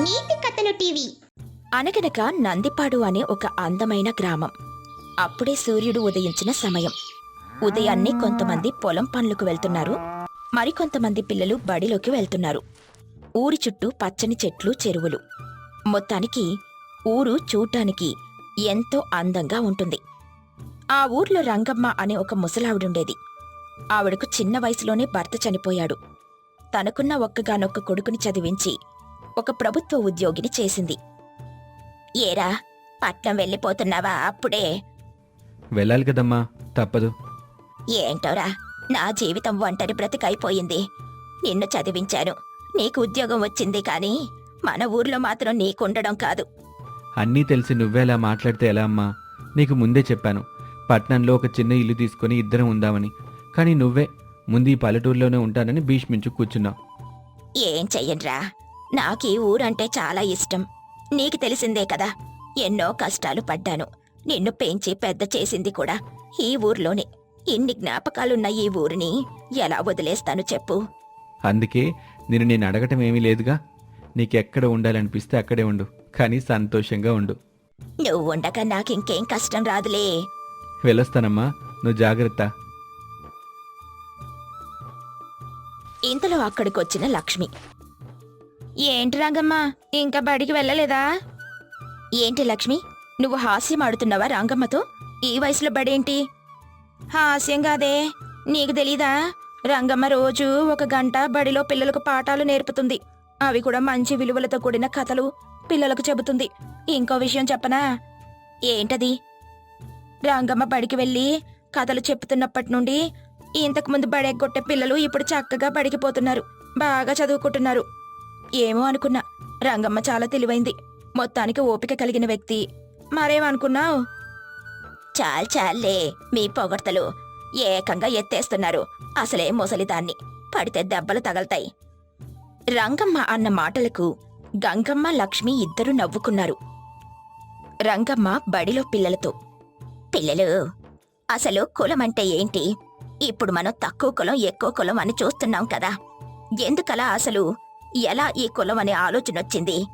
నీతి కథలు టీవీ. అనగనక నందిపాడు అనే ఒక అందమైన గ్రామం. అప్పుడే సూర్యుడు ఉదయించిన సమయం. ఉదయాన్నే కొంతమంది పొలం పనులకు వెళ్తున్నారు. మరికొంతమంది పిల్లలు బడిలోకి వెళ్తున్నారు. ఊరి చుట్టూ పచ్చని చెట్లు చెరువులు. మొత్తానికి ఊరు చూడటానికి ఎంతో అందంగా ఉంటుంది. ఆ ఊర్లో రంగమ్మ అనే ఒక ముసలావిడుండేది. ఆవిడకు చిన్న వయసులోనే భర్త చనిపోయాడు. తనకున్న ఒక్కగానొక్క కొడుకుని చదివించి ఒక ప్రభుత్వ ఉద్యోగిని చేసింది. ఏరా పట్నం వెళ్ళిపోతున్నావా అప్పుడే? వెళ్ళాలి కదమ్మా తప్పదు. ఏంటోరా నా జీవితం ఒంటరి బ్రతికైపోయింది. నిన్ను చదివించాను నీకు ఉద్యోగం వచ్చింది కానీ మన ఊర్లో మాత్రం నీకుండడం కాదు. అన్నీ తెలిసి నువ్వేలా మాట్లాడితే ఎలా అమ్మా? నీకు ముందే చెప్పాను పట్నంలో ఒక చిన్న ఇల్లు తీసుకొని ఇద్దరం ఉందామని. కానీ నువ్వే ముందు ఈ పల్లెటూరులోనే ఉంటానని భీష్మించు కూర్చున్నావు. ఏం చెయ్యన్రా నాకీ ఊరంటే చాలా ఇష్టం. నీకు తెలిసిందే కదా ఎన్నో కష్టాలు పడ్డాను. నిన్ను పెంచి పెద్ద చేసింది కూడా ఈ ఊర్లోనే. ఇన్ని జ్ఞాపకాలున్న ఈ ఊరిని ఎలా వదిలేస్తాను చెప్పు? అందుకే నేను నేను అడగటం ఏమీ లేదుగా. నీకెక్కడ ఉండాలనిపిస్తే అక్కడే ఉండు కానీ సంతోషంగా ఉండు. నువ్వు ఉండగా నాకింకేం కష్టం రాదులే. వెళ్ళొస్తానమ్మా నువ్వు జాగ్రత్త. ఇంతలో అక్కడికొచ్చిన లక్ష్మి. ఏంటి రంగమ్మ? ఇంకా బడికి వెళ్ళలేదా? ఏంటి లక్ష్మి? నువ్వు హాస్యం ఆడుతున్నావా రంగమ్మతో? ఈ వయసులో బడేంటి? హాస్యం కాదే. నీకు తెలీదా? రంగమ్మ రోజు ఒక గంట బడిలో పిల్లలకు పాఠాలు నేర్పుతుంది. అవి కూడా మంచి విలువలతో కూడిన కథలు పిల్లలకు చెబుతుంది. ఇంకో విషయం చెప్పనా? ఏంటది? రంగమ్మ బడికి వెళ్ళి కథలు చెప్తున్నప్పటి నుండి ఇంతకుముందు బడెగ్గొట్టే పిల్లలు ఇప్పుడు చక్కగా బడికి పోతున్నారు. బాగా చదువుకుంటున్నారు. ఏమో అనుకున్నా. రంగమ్మ చాలా తెలివైంది. మొత్తానికి ఓపిక కలిగిన వ్యక్తి. మరేమనుకున్నావు చాల్ చాలే మీ పొగడ్తలు. ఏకంగా ఎత్తేస్తున్నారు. అసలే ముసలిదాన్ని. పడితే దెబ్బలు తగలతాయి. రంగమ్మ అన్న మాటలకు గంగమ్మ లక్ష్మి ఇద్దరు నవ్వుకున్నారు. రంగమ్మ బడిలో పిల్లలతో పిల్లలు అసలు కులం అంటే ఏంటి? ఇప్పుడు మనం తక్కువ కులం ఎక్కువ కులం అని చూస్తున్నాం కదా. ఎందుకలా అసలు ఎలా ఈ కులం అనే ఆలోచన వచ్చింది?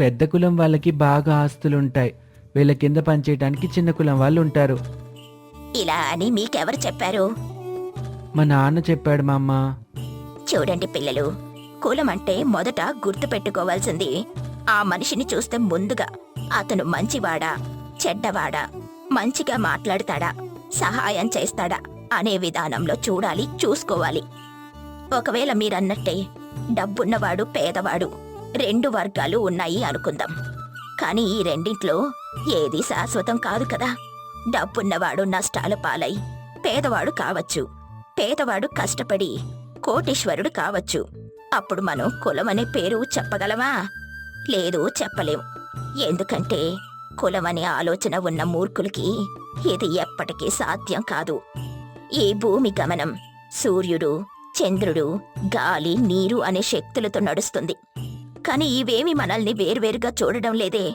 పెద్ద కులం వాళ్ళకి బాగా ఆస్తులుంటాయి. వీళ్ళ కింద పనిచేయడానికి చిన్న కులం వాళ్ళు ఉంటారు ఇలా అని మీకెవరు చెప్పారు? మా నాన్న చెప్పాడు మా అమ్మ చూడండి పిల్లలు కులం అంటే మొదట గుర్తు పెట్టుకోవాల్సింది. ఆ మనిషిని చూస్తే ముందుగా అతను మంచివాడా చెడ్డవాడా మంచిగా మాట్లాడతాడా సహాయం చేస్తాడా అనే విధానంలో చూడాలి చూసుకోవాలి. ఒకవేళ మీరన్నట్టే డబ్బున్నవాడు పేదవాడు. రెండు వర్గాలు ఉన్నాయి అనుకుందాం. కానీ ఈ రెండింట్లో ఏది శాశ్వతం కాదు కదా. డబ్బున్నవాడు నష్టాల పాలై పేదవాడు కావచ్చు. పేదవాడు కష్టపడి కోటీశ్వరుడు కావచ్చు. అప్పుడు మనం కులమనే పేరు చెప్పగలమా? లేదు చెప్పలేం. ఎందుకంటే కులమనే ఆలోచన ఉన్న మూర్ఖులకి ఇది ఎప్పటికీ సాధ్యం కాదు. ఈ భూమి గమనం సూర్యుడు చంద్రుడు గాలి నీరు అనే శక్తులతో నడుస్తుంది. కాని ఇవేమి మనల్ని వేర్వేరుగా చూడడం లేదే.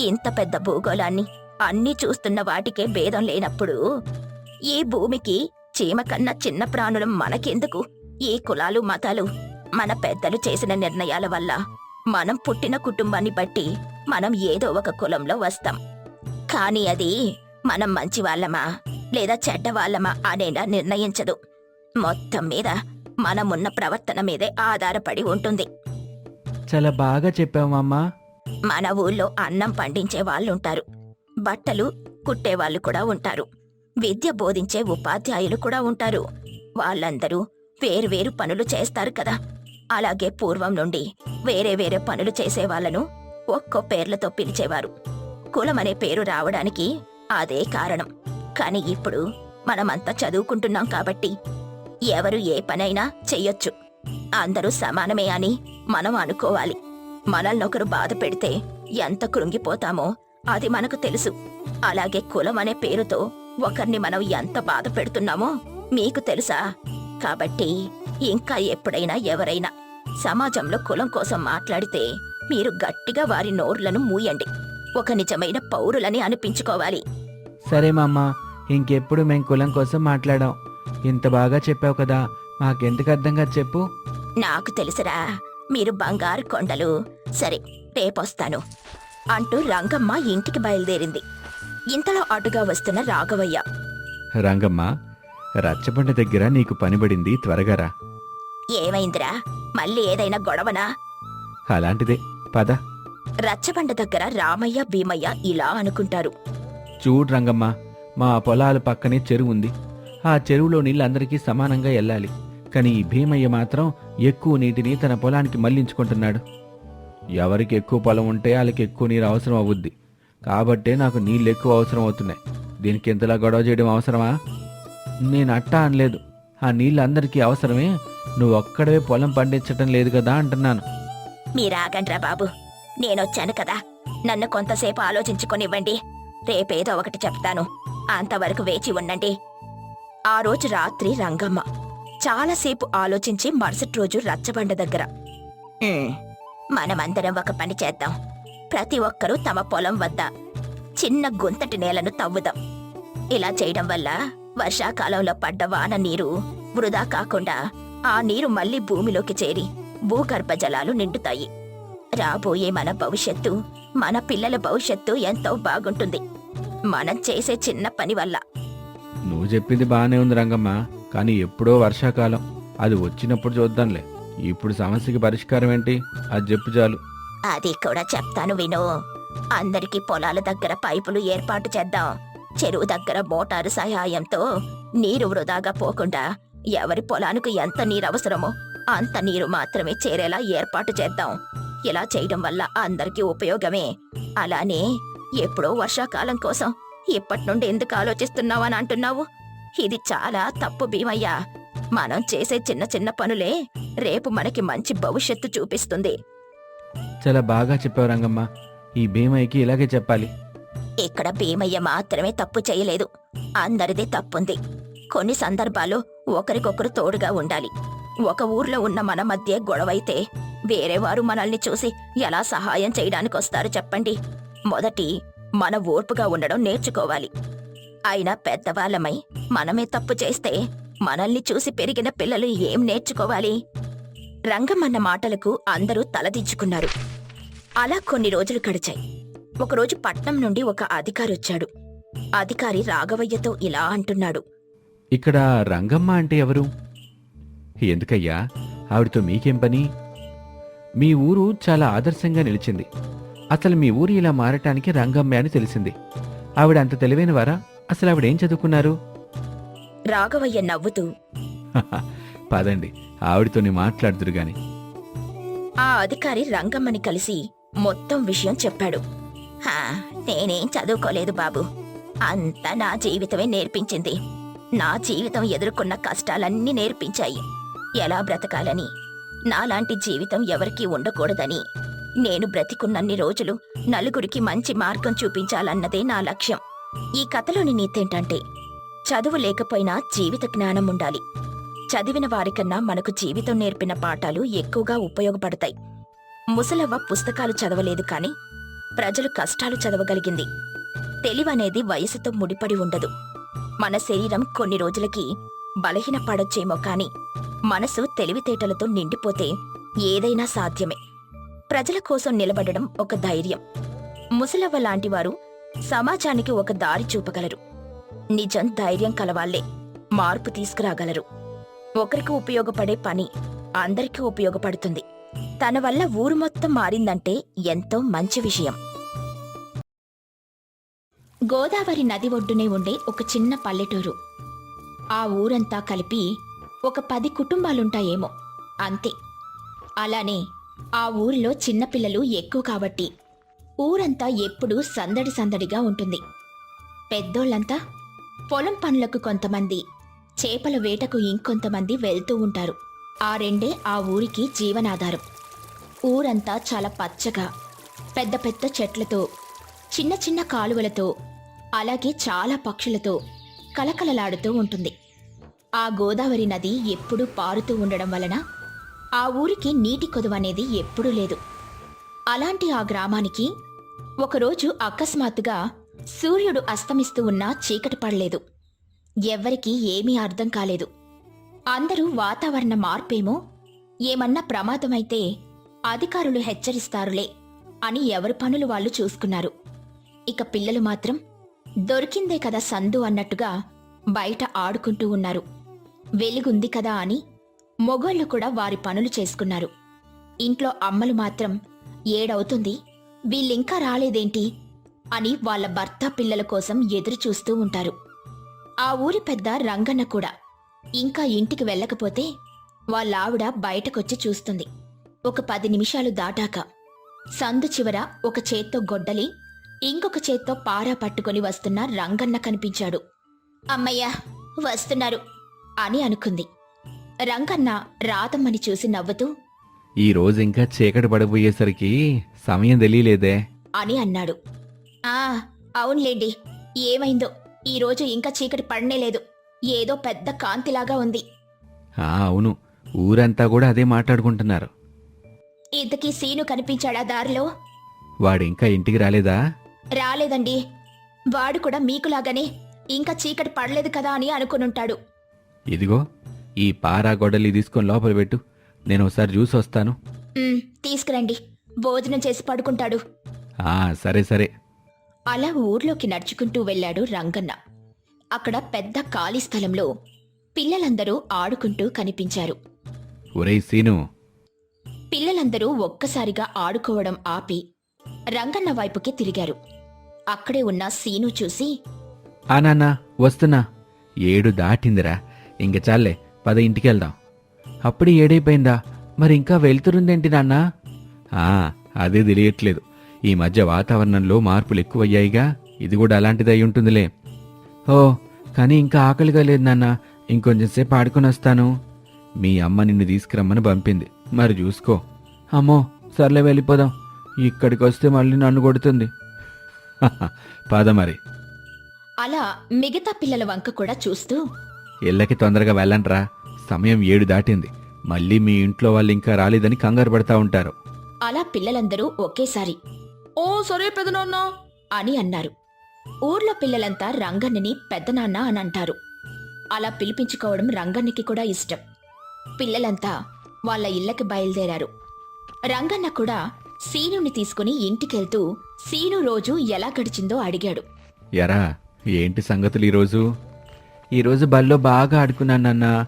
ఇంత పెద్ద భూగోళాన్ని అన్నీ చూస్తున్న వాటికే భేదం లేనప్పుడు ఈ భూమికి చీమ కన్నా చిన్న ప్రాణులం మనకెందుకు? ఈ కులాలు మతాలు మన పెద్దలు చేసిన నిర్ణయాల వల్ల మనం పుట్టిన కుటుంబాన్ని బట్టి మనం ఏదో ఒక కులంలో వస్తాం. కానీ అది మనం మంచి వాళ్ళమా లేదా చెడ్డ వాళ్ళమా అనేలా నిర్ణయించదు. మొత్తం మీద మనమున్న ప్రవర్తన మీదే ఆధారపడి ఉంటుంది. చాలా బాగా చెప్పావు మా అమ్మ మన ఊళ్ళో అన్నం పండించే వాళ్ళుంటారు. బట్టలు కుట్టేవాళ్ళు కూడా ఉంటారు. విద్య బోధించే ఉపాధ్యాయులు కూడా ఉంటారు. వాళ్ళందరూ వేరువేరు పనులు చేస్తారు కదా. అలాగే పూర్వం నుండి వేరే వేరే పనులు చేసేవాళ్ళను ఒక్కో పేర్లతో పిలిచేవారు. కులమనే పేరు రావడానికి అదే కారణం. కాని ఇప్పుడు మనమంతా చదువుకుంటున్నాం కాబట్టి ఎవరు ఏ పనైనా చెయ్యొచ్చు. అందరూ సమానమే అని మనం అనుకోవాలి. మనల్నొకరు బాధ పెడితే ఎంత కృంగిపోతామో అది మనకు తెలుసు. అలాగే కులం అనే పేరుతో ఒకరిని మనం ఎంత బాధ పెడుతున్నామో మీకు తెలుసా? కాబట్టి ఇంకా ఎప్పుడైనా ఎవరైనా సమాజంలో కులం కోసం మాట్లాడితే మీరు గట్టిగా వారి నోర్లను మూయండి. ఒక నిజమైన పౌరులని అనిపించుకోవాలి. సరే మా ఇంకెప్పుడు మేం కులం కోసం మాట్లాడాం. ఇంత బాగా చెప్పావు కదా మాకెందుకు అర్థం కాదు చెప్పు. నాకు తెలుసురా మీరు బంగారు కొండలు. సరే రేపొస్తాను అంటూ రంగమ్మ ఇంటికి బయలుదేరింది. ఇంతలో అటుగా వస్తున్న రాఘవయ్య. రంగమ్మ రచ్చబండ దగ్గర నీకు పనిబడింది త్వరగా రా. ఏమైందిరా మళ్ళీ ఏదైనా గొడవనా? అలాంటిదే పద. రచ్చబండ దగ్గర రామయ్య భీమయ్య ఇలా అనుకుంటారు. చూడు రంగమ్మ మా పొలాల పక్కనే చెరువు ఉంది. ఆ చెరువులో నీళ్ళందరికీ సమానంగా వెళ్ళాలి. కానీ ఈ భీమయ్య మాత్రం ఎక్కువ నీటిని తన పొలానికి మళ్ళించుకుంటున్నాడు. ఎవరికి ఎక్కువ పొలం ఉంటే వాళ్ళకి ఎక్కువ నీరు అవసరం అవుద్ది. కాబట్టే నాకు నీళ్ళు ఎక్కువ అవసరం అవుతున్నాయి. దీనికి ఇంతలా గొడవ చేయడం అవసరమా? నేను అట్టా అనలేదు. ఆ నీళ్ళు అందరికీ అవసరమే. నువ్వు ఒక్కడవే పొలం పండించటం లేదు కదా అంటున్నాను. మీరాగండ్రా బాబు. నేనొచ్చాను కదా. నన్ను కొంతసేపు ఆలోచించుకొనివ్వండి. రేపేదో ఒకటి చెప్తాను. అంతవరకు వేచి ఉండండి. ఆ రోజు రాత్రి రంగమ్మ చాలాసేపు ఆలోచించి మరుసటి రోజు రచ్చబండ దగ్గర. మనమందరం ఒక పని చేద్దాం. ప్రతి ఒక్కరూ తమ పొలం వద్ద చిన్న గుంతటి నేలను తవ్వుదాం. ఇలా చేయడం వల్ల వర్షాకాలంలో పడ్డ వాన నీరు వృధా కాకుండా ఆ నీరు మళ్ళీ భూమిలోకి చేరి భూగర్భ జలాలు నిండుతాయి. రాబోయే మన భవిష్యత్తు మన పిల్లల భవిష్యత్తు ఎంతో బాగుంటుంది. మనం చేసే చిన్న పని వల్ల నువ్వు చెప్పింది బాగానే ఉంది రంగమ్మ కానీ ఎప్పుడో వర్షాకాలం. అది వచ్చినప్పుడు చూద్దాంలే. ఇప్పుడు సమస్యకి పరిష్కారం ఏంటి? అది చెప్పు చాలు. అది కూడా చెప్తాను విను. అందరికీ పొలాల దగ్గర పైపులు ఏర్పాటు చేద్దాం. చెరువు దగ్గర మోటారు సహాయంతో నీరు వృధాగా పోకుండా ఎవరి పొలానికి ఎంత నీరు అవసరమో అంత నీరు మాత్రమే చేరేలా ఏర్పాటు చేద్దాం. ఇలా చేయడం వల్ల అందరికీ ఉపయోగమే. అలానే ఎప్పుడో వర్షాకాలం కోసం ఇప్పటి నుండి ఎందుకు ఆలోచిస్తున్నావని అంటున్నావు? ఇది చాలా తప్పు భీమయ్యా. మనం చేసే చిన్న చిన్న పనులే రేపు మనకి మంచి భవిష్యత్తు చూపిస్తుంది. చాలా బాగా చెప్పావు రంగమ్మ. ఈ భీమయ్యకి ఇలాగే చెప్పాలి. ఇక్కడ భీమయ్య మాత్రమే తప్పు చేయలేదు. అందరిది తప్పుంది. కొన్ని సందర్భాల్లో ఒకరికొకరు తోడుగా ఉండాలి. ఒక ఊర్లో ఉన్న మన మధ్య గొడవైతే వేరే వారు మనల్ని చూసి ఎలా సహాయం చేయడానికి వస్తారు చెప్పండి. మొదటి మన ఓర్పుగా ఉండడం నేర్చుకోవాలి. అయినా పెద్దవాళ్ళమై మనమే తప్పు చేస్తే మనల్ని చూసి పెరిగిన పిల్లలు ఏం నేర్చుకోవాలి? రంగమన్న మాటలకు అందరూ తలదించుకున్నారు. అలా కొన్ని రోజులు గడిచాయి. ఒకరోజు పట్నం నుండి ఒక అధికారి వచ్చాడు. అధికారి రాఘవయ్యతో ఇలా అంటున్నాడు. ఇక్కడ రంగమ్మ అంటే ఎవరు? ఎందుకయ్యా? ఆవిడతో మీకేం పని? మీ ఊరు చాలా ఆదర్శంగా నిలిచింది. అసలు మీ ఊరు ఇలా మారటానికి రంగమ్మ అని తెలిసింది. ఆవిడ అంత తెలివైనవారా అసలు ఆవిడేం చదువుకున్నారు? రాఘవయ్య నవ్వుతూ పదండి ఆవిడతోని మాట్లాడుతురు గాని. ఆ అధికారి రంగమ్మని కలిసి మొత్తం విషయం చెప్పాడు. హా నేనేం చదువుకోలేదు బాబు. అంతా నా జీవితమే నేర్పించింది. నా జీవితం ఎదుర్కొన్న కష్టాలన్నీ నేర్పించాయి. ఎలా బ్రతకాలని? నాలాంటి జీవితం ఎవరికీ ఉండకూడదని నేను బ్రతికున్నన్ని రోజులు నలుగురికి మంచి మార్గం చూపించాలన్నదే నా లక్ష్యం. ఈ కథలోని నీతేంటంటే చదువు లేకపోయినా జీవిత జ్ఞానం ఉండాలి. చదివిన వారికన్నా మనకు జీవితం నేర్పిన పాఠాలు ఎక్కువగా ఉపయోగపడతాయి. ముసలవ్వ పుస్తకాలు చదవలేదు కాని ప్రజలు కష్టాలు చదవగలిగింది. తెలివనేది వయసుతో ముడిపడి ఉండదు. మన శరీరం కొన్ని రోజులకి బలహీనపడొచ్చేమో కాని మనసు తెలివితేటలతో నిండిపోతే ఏదైనా సాధ్యమే. ప్రజల కోసం నిలబడడం ఒక ధైర్యం. ముసలవ్వ లాంటివారు సమాజానికి ఒక దారి చూపగలరు. నిజం ధైర్యం కలవాళ్ళే మార్పు తీసుకురాగలరు. ఒకరికి ఉపయోగపడే పని అందరికీ ఉపయోగపడుతుంది. తన వల్ల ఊరు మొత్తం మారిందంటే ఎంతో మంచి విషయం. గోదావరి నది ఒడ్డునే ఉండే ఒక చిన్న పల్లెటూరు. ఆ ఊరంతా కలిపి ఒక పది కుటుంబాలుంటాయేమో. అంతే. అలానే ఆ ఊరిలో చిన్నపిల్లలు ఎక్కువ కాబట్టి ఊరంతా ఎప్పుడూ సందడి సందడిగా ఉంటుంది. పెద్దోళ్ళంతా పొలం పనులకు కొంతమంది చేపల వేటకు ఇంకొంతమంది వెళ్తూ ఉంటారు. ఆ రెండే ఆ ఊరికి జీవనాధారం. ఊరంతా చాలా పచ్చగా పెద్ద పెద్ద చెట్లతో చిన్న చిన్న కాలువలతో అలాగే చాలా పక్షులతో కలకలలాడుతూ ఉంటుంది. ఆ గోదావరి నది ఎప్పుడూ పారుతూ ఉండడం వలన ఆ ఊరికి నీటి కొదువ అనేది ఎప్పుడూ లేదు. అలాంటి ఆ గ్రామానికి ఒకరోజు అకస్మాత్తుగా సూర్యుడు అస్తమిస్తూ ఉన్నా చీకటి పడలేదు. ఎవ్వరికీ ఏమీ అర్థం కాలేదు. అందరూ వాతావరణ మార్పేమో ఏమన్నా ప్రమాదమైతే అధికారులు హెచ్చరిస్తారులే అని ఎవరి పనులు వాళ్ళు చూసుకున్నారు. ఇక పిల్లలు మాత్రం దొరికిందే కదా సందు అన్నట్టుగా బయట ఆడుకుంటూ ఉన్నారు. వెలుగుంది కదా అని మొగోళ్ళు కూడా వారి పనులు చేసుకున్నారు. ఇంట్లో అమ్మలు మాత్రం ఏడవుతుంది? వీళ్ళింకా రాలేదేంటి? అని వాళ్ళ భర్త పిల్లల కోసం ఎదురు చూస్తూ ఉంటారు. ఆ ఊరి పెద్ద రంగన్న కూడా ఇంకా ఇంటికి వెళ్ళకపోతే వాళ్ళ ఆవిడ బయటకొచ్చి చూస్తుంది. ఒక పది నిమిషాలు దాటాక సందు చివర ఒక చేత్తో గొడ్డలి ఇంకొక చేత్తో పారా పట్టుకొని వస్తున్న రంగన్న కనిపించాడు. అమ్మయ్య వస్తున్నారు అని అనుకుంది. రంగన్న రాతమ్మని చూసి నవ్వుతూ ఈ రోజు ఇంకా చీకటి పడబోయేసరికి సమయం తెలియలేదే. అని అన్నాడు. ఆ అవునులేండి ఏమైందో ఈరోజు ఇంకా చీకటి పడనే లేదు ఏదో పెద్ద కాంతిలాగా ఉంది. ఆ అవును ఊరంతా కూడా అదే మాట్లాడుకుంటున్నారు. ఇంతకీ సీను కనిపించాడా దారిలో? వాడు ఇంకా ఇంటికి రాలేదా? రాలేదండి వాడు కూడా మీకులాగానే ఇంకా చీకటి పడలేదు కదా అని అనుకునుంటాడు. ఇదిగో ఈ పారా గొడ్డలి తీసుకొని లోపల పెట్టు. నేను ఒకసారి చూసి వస్తాను. "ఉమ్, తీసుకురండి. భోజనం చేసి పడుకుంటాడు. ఆ సరే సరే. అలా ఊర్లోకి నడుచుకుంటూ వెళ్ళాడు రంగన్న. అక్కడ పెద్ద ఖాళీ స్థలంలో పిల్లలందరూ ఆడుకుంటూ కనిపించారు. ఒరేయ్ సీను. పిల్లలందరూ ఒక్కసారిగా ఆడుకోవడం ఆపి రంగన్న వైపుకి తిరిగారు. అక్కడే ఉన్న సీను చూసి ఆ నాన్న వస్తున్నా. ఏడు దాటిందిరా. ఇంక చాలే పద ఇంటికి వెళ్దాం అప్పుడే ఏడైపోయిందా? మరి ఇంకా వెళ్తురుందేంటి నాన్న? అదే తెలియట్లేదు. ఈ మధ్య వాతావరణంలో మార్పులు ఎక్కువయ్యాయిగా. ఇది కూడా అలాంటిది అయి ఉంటుందిలే. ఓ కానీ ఇంకా ఆకలిగా లేదు నాన్న. ఇంకొంచెం సేపు ఆడుకొని వస్తాను. మీ అమ్మ నిన్ను తీసుకురమ్మని పంపింది. మరి చూసుకో. అమ్మో సర్లే వెళ్ళిపోదాం. ఇక్కడికి వస్తే మళ్ళీ నన్ను కొడుతుంది. పద మరి. అలా మిగతా పిల్లల వంక కూడా చూస్తూ ఇళ్ళకి తొందరగా వెళ్ళండ్రా. సమయం ఏడు దాటింది. మళ్ళీ మీ ఇంట్లో వాళ్ళు ఇంకా రాలేదని కంగారు పడతా ఉంటారు. అలా పిల్లలందరూ ఒకేసారి ఓ సరే పెదనాన్న అని అన్నారు. ఊర్లో పిల్లలంతా రంగన్నని పెద్దనాన్న అని అంటారు. అలా పిలిపించుకోవడం రంగన్నకి కూడా ఇష్టం. పిల్లలంతా వాళ్ళ ఇళ్ళకి బయలుదేరారు. రంగన్న కూడా సీనుని తీసుకుని ఇంటికెళ్తూ సీను రోజు ఎలా గడిచిందో అడిగాడు. ఎరా ఏంటి సంగతులు ఈరోజు? ఈరోజు బల్లో బాగా ఆడుకున్నానన్న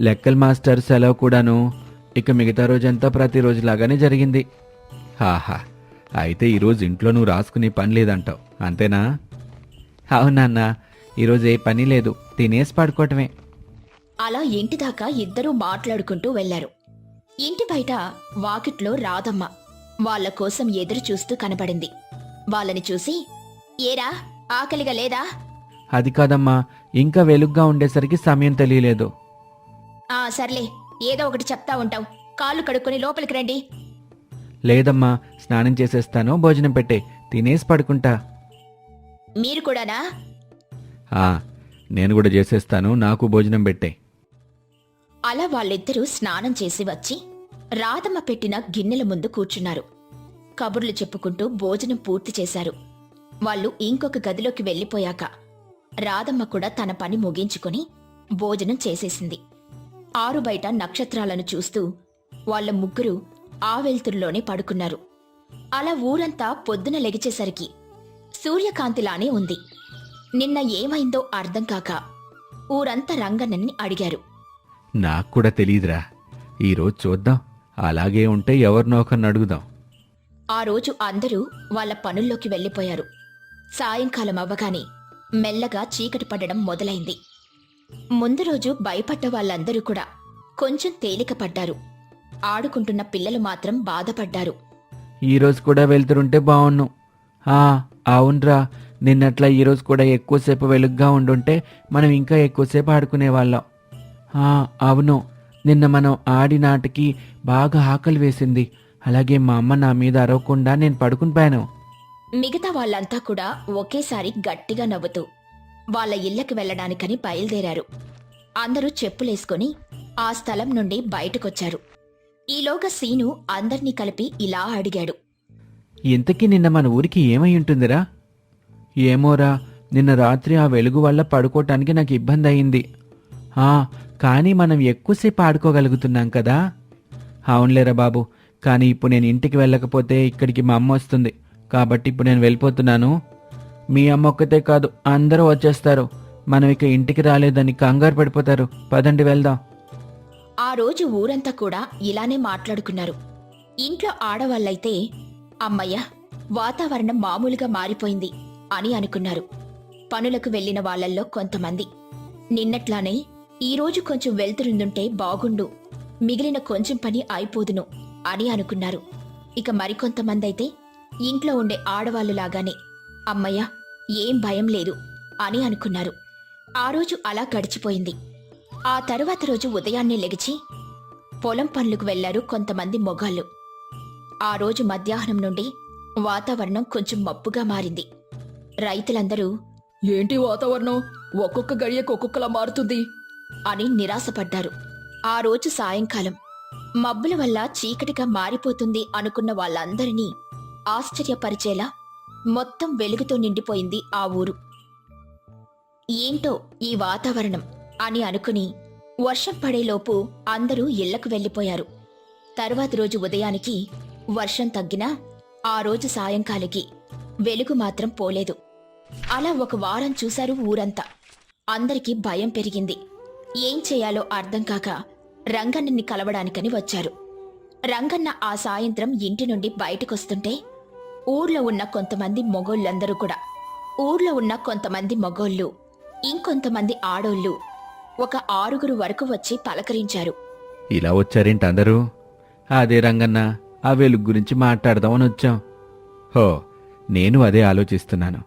లెక్కల మాస్టర్ సెలవు కూడాను. ఇక మిగతా రోజంతా ప్రతిరోజులాగానే జరిగింది. హాహా. అయితే ఈరోజు ఇంట్లో నువ్వు రాసుకునే పని లేదంటావు. అంతేనా? అవునన్నా ఈరోజు ఏ పని లేదు. తినేసి పడుకోవటమే. అలా ఇంటి దాకా ఇద్దరూ మాట్లాడుకుంటూ వెళ్ళారు ఇంటి బయట వాకిట్లో రాధమ్మ వాళ్ళ కోసం ఎదురు చూస్తూ కనబడింది వాళ్ళని చూసి ఏరా ఆకలిగా లేదా? అది కాదమ్మా. ఇంకా వెలుగ్గా ఉండేసరికి సమయం తెలియలేదు. ఆ సర్లే. ఏదో ఒకటి చెప్తా ఉంటావు. కాళ్ళు కడుక్కొని లోపలికి రండి. లేదమ్మా స్నానం చేసేస్తాను భోజనం పెట్టే. తినేసి పడుకుంటా. మీరు కూడానా? ఆ నేను కూడా చేసేస్తాను నాకు భోజనం పెట్టే. అలా వాళ్ళిద్దరూ స్నానం చేసి వచ్చి రాధమ్మ పెట్టిన గిన్నెల ముందు కూర్చున్నారు. కబుర్లు చెప్పుకుంటూ భోజనం పూర్తి చేశారు. వాళ్ళు ఇంకొక గదిలోకి వెళ్ళిపోయాక రాధమ్మ కూడా తన పని ముగించుకొని భోజనం చేసేసింది. ఆరు బయట నక్షత్రాలను చూస్తూ వాళ్ళ ముగ్గురు ఆ వెలుతురులోనే పడుకున్నారు. అలా ఊరంతా పొద్దున లెగిచేసరికి సూర్యకాంతిలానే ఉంది. నిన్న ఏమైందో అర్థం కాక ఊరంతా రంగన్నని అడిగారు. నాకు కూడా తెలియదురా ఈరోజు చూద్దాం. అలాగే ఉంటే ఎవరినో ఒకరిని అడుగుదాం. ఆ రోజు అందరూ వాళ్ళ పనుల్లోకి వెళ్ళిపోయారు. సాయంకాలం అవ్వగానే మెల్లగా చీకటి పడడం మొదలైంది. ముందు రోజు భయపడ్డ వాళ్ళందరూ కూడా కొంచెం తేలిక పడ్డారు. ఆడుకుంటున్న పిల్లలు మాత్రం బాధపడ్డారు. ఈరోజు కూడా వెళ్తురుంటే బావుణ్ణు ఆ అవునరా. నిన్నట్లా ఈరోజు కూడా ఎక్కువసేపు వెలుగ్గా ఉండుంటే మనం ఇంకా ఎక్కువసేపు ఆడుకునేవాళ్ళం ఆ అవును. నిన్న మనం ఆడిన బాగా ఆకలి వేసింది. అలాగే మా అమ్మ నా మీద అరవకుండా నేను పడుకుని పోయాను. మిగతా వాళ్ళంతా కూడా ఒకేసారి గట్టిగా నవ్వుతూ వాళ్ళ ఇళ్ళకి వెళ్ళడానికని బయలుదేరారు. అందరూ చెప్పులేసుకొని ఆ స్థలం నుండి బయటకొచ్చారు. ఈలోగా సీను అందర్నీ కలిపి ఇలా అడిగాడు. ఇంతకీ నిన్న మన ఊరికి ఏమై ఉంటుందిరా? ఏమోరా నిన్న రాత్రి ఆ వెలుగు వల్ల పడుకోవటానికి నాకు ఇబ్బంది అయింది ఆ కానీ మనం ఎక్కువసేపు ఆడుకోగలుగుతున్నాం కదా? అవునులేరా బాబు కానీ ఇప్పుడు నేను ఇంటికి వెళ్ళకపోతే ఇక్కడికి మా అమ్మ వస్తుంది. కాబట్టి ఇప్పుడు నేను వెళ్ళిపోతున్నాను. మీ అమ్మ ఒక్కతే కాదు అందరూ వచ్చేస్తారు. మనం ఇక ఇంటికి రాలేదని కంగారు పడిపోతారు. పదండి వెళ్దాం. ఆ రోజు ఊరంతా కూడా ఇలానే మాట్లాడుకున్నారు. ఇంట్లో ఆడవాళ్ళైతే అమ్మయ్య వాతావరణం మామూలుగా మారిపోయింది అని అనుకున్నారు. పనులకు వెళ్ళిన వాళ్ళల్లో కొంతమంది నిన్నట్లానే ఈరోజు కొంచెం వెళ్తురుందుంటే బాగుండు మిగిలిన కొంచెం పని అయిపోదును అని అనుకున్నారు. ఇక మరికొంతమంది అయితే ఇంట్లో ఉండే ఆడవాళ్ళు లాగానే అమ్మయ్య ఏం భయం లేదు అని అనుకున్నారు. ఆ రోజు అలా గడిచిపోయింది. ఆ తరువాత రోజు ఉదయాన్నే లెగిచి పొలం పనులకు వెళ్ళారు కొంతమంది మొగాళ్ళు. ఆ రోజు మధ్యాహ్నం నుండి వాతావరణం కొంచెం మబ్బుగా మారింది. రైతులందరూ ఏంటి వాతావరణం? ఒక్కొక్క గడియకు ఒక్కొక్కలా మారుతుంది అని నిరాశపడ్డారు. ఆ రోజు సాయంకాలం. మబ్బుల వల్ల చీకటిగా మారిపోతుంది అనుకున్న వాళ్ళందరినీ ఆశ్చర్యపరిచేలా మొత్తం వెలుగుతో నిండిపోయింది ఆ ఊరు. ఏంటో ఈ వాతావరణం అని అనుకుని వర్షం పడేలోపు అందరూ ఇళ్ళకు వెళ్ళిపోయారు తర్వాతి రోజు ఉదయానికి వర్షం తగ్గినా ఆ రోజు సాయంకాలకి వెలుగు మాత్రం పోలేదు. అలా ఒక వారం చూశారు ఊరంతా. అందరికీ భయం పెరిగింది. ఏం చేయాలో అర్థం కాక రంగన్నని కలవడానికని వచ్చారు. రంగన్న ఆ సాయంత్రం ఇంటి నుండి బయటకొస్తుంటే ఊర్లో ఉన్న కొంతమంది మొగోళ్ళందరూ కూడా. ఊర్లో ఉన్న కొంతమంది మగోళ్ళు ఇంకొంతమంది ఆడోళ్ళు ఒక ఆరుగురు వరకు వచ్చి పలకరించారు. ఇలా వచ్చారేంటి అందరూ? అదే రంగన్న ఆ వెలుగు గురించి మాట్లాడదామని వచ్చాం. హో నేను అదే ఆలోచిస్తున్నాను.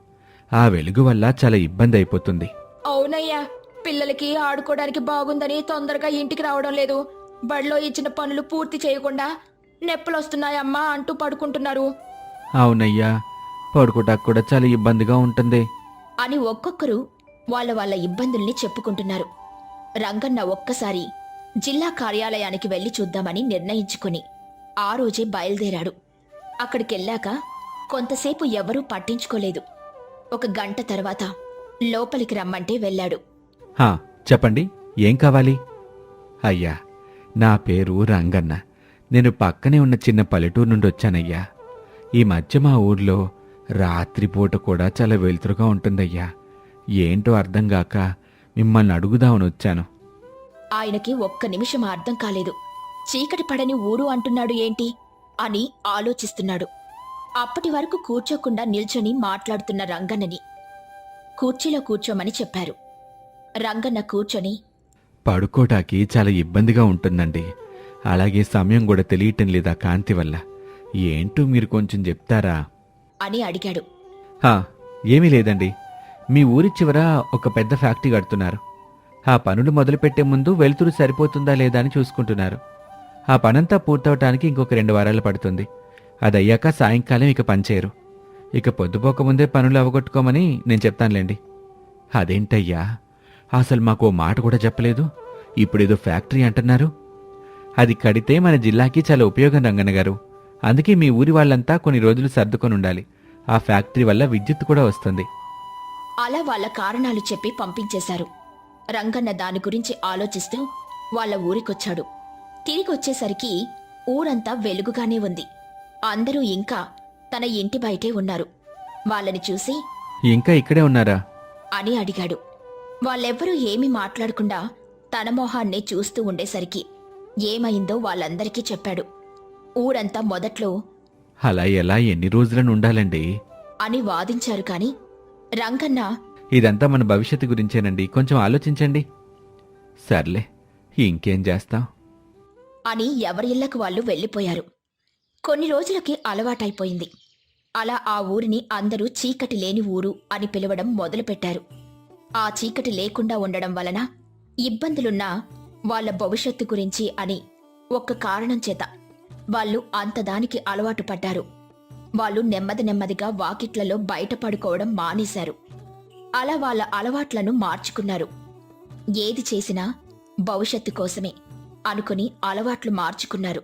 ఆ వెలుగు వల్ల చాలా ఇబ్బంది అయిపోతుంది. అవునయ్యా పిల్లలకి ఆడుకోవడానికి బాగుందని తొందరగా ఇంటికి రావడం లేదు. బడిలో ఇచ్చిన పనులు పూర్తి చేయకుండా నెప్పలొస్తున్నాయమ్మా అంటూ పడుకుంటున్నారు. అవునయ్యా పడుకోటానికి కూడా చాలా ఇబ్బందిగా ఉంటుంది. అని ఒక్కొక్కరు వాళ్ళ వాళ్ళ ఇబ్బందుల్ని చెప్పుకుంటున్నారు. రంగన్న ఒక్కసారి జిల్లా కార్యాలయానికి వెళ్ళి చూద్దామని నిర్ణయించుకుని ఆ రోజే బయలుదేరాడు. అక్కడికెళ్ళాక కొంతసేపు ఎవరూ పట్టించుకోలేదు. ఒక గంట తర్వాత లోపలికి రమ్మంటే వెళ్ళాడు. హా చెప్పండి ఏం కావాలి? అయ్యా నా పేరు రంగన్న. నేను పక్కనే ఉన్న చిన్న పల్లెటూరు నుండి వచ్చానయ్యా. ఈ మధ్య మా ఊర్లో రాత్రిపూట కూడా చాలా వెలుతురుగా ఉంటుందయ్యా. ఏంటో అర్థం గాక మిమ్మల్ని అడుగుదామని వచ్చాను. ఆయనకి ఒక్క నిమిషం అర్థం కాలేదు. చీకటి పడని ఊరు అంటున్నాడు ఏంటి అని ఆలోచిస్తున్నాడు. అప్పటి వరకు కూర్చోకుండా నిల్చొని మాట్లాడుతున్న రంగన్నని కుర్చీలో కూర్చోమని చెప్పారు. రంగన్న కూర్చొని పడుకోటానికి చాలా ఇబ్బందిగా ఉంటుందండి. అలాగే సమయం కూడా తెలియటం లేదా కాంతి వల్ల. ఏంటో మీరు కొంచెం చెప్తారా? అని అడిగాడు. హా ఏమీ లేదండి. మీ ఊరి చివర ఒక పెద్ద ఫ్యాక్టరీ కడుతున్నారు. ఆ పనులు మొదలుపెట్టే ముందు వెలుతురు సరిపోతుందా లేదా అని చూసుకుంటున్నారు. ఆ పనంతా పూర్తవటానికి ఇంకొక రెండు వారాలు పడుతుంది. అదయ్యాక సాయంకాలం ఇక పనిచేయరు. ఇక పొద్దుపోకముందే పనులు అవగొట్టుకోమని నేను చెప్తానులేండి. అదేంటయ్యా? అసలు మాకు ఓ మాట కూడా చెప్పలేదు. ఇప్పుడేదో ఫ్యాక్టరీ అంటున్నారు. అది కడితే మన జిల్లాకి చాలా ఉపయోగం రంగన్న గారు. అందుకే మీ ఊరి వాళ్ళంతా కొన్ని రోజులు సర్దుకొని ఉండాలి. ఆ ఫ్యాక్టరీ వల్ల విద్యుత్ కూడా వస్తుంది. అలా వాళ్ళ కారణాలు చెప్పి పంపించేశారు. రంగన్న దాని గురించి ఆలోచిస్తూ వాళ్ళ ఊరికొచ్చాడు. తిరిగొచ్చేసరికి ఊరంతా వెలుగుగానే ఉంది. అందరూ ఇంకా తన ఇంటి బయటే ఉన్నారు. వాళ్ళని చూసి ఇంకా ఇక్కడే ఉన్నారా? అని అడిగాడు. వాళ్ళెవ్వరూ ఏమీ మాట్లాడకుండా తన మొహాన్నే చూస్తూ ఉండేసరికి ఏమైందో వాళ్ళందరికీ చెప్పాడు. ఊరంతా మొదట్లో. అలా ఎలా ఎన్ని రోజులను ఉండాలండి? అని వాదించారు కాని రంగన్న. ఇదంతా మన భవిష్యత్తు గురించేనండి. కొంచెం ఆలోచించండి. సర్లే ఇంకేం చేస్తాం? అని ఎవరిళ్ళకు వాళ్ళు వెళ్ళిపోయారు. కొన్ని రోజులకి అలవాటైపోయింది. అలా ఆ ఊరిని అందరూ చీకటి లేని ఊరు అని పిలవడం మొదలుపెట్టారు. ఆ చీకటి లేకుండా ఉండడం వలన ఇబ్బందులున్నా వాళ్ళ భవిష్యత్తు గురించి అని ఒక్క కారణం చేత వాళ్ళు అంతదానికి అలవాటు పడ్డారు. వాళ్ళు నెమ్మది నెమ్మదిగా వాకిట్లలో బయట పడుకోవడం మానేశారు. అలా వాళ్ళ అలవాట్లను మార్చుకున్నారు. ఏది చేసినా భవిష్యత్తు కోసమే అనుకుని అలవాట్లు మార్చుకున్నారు.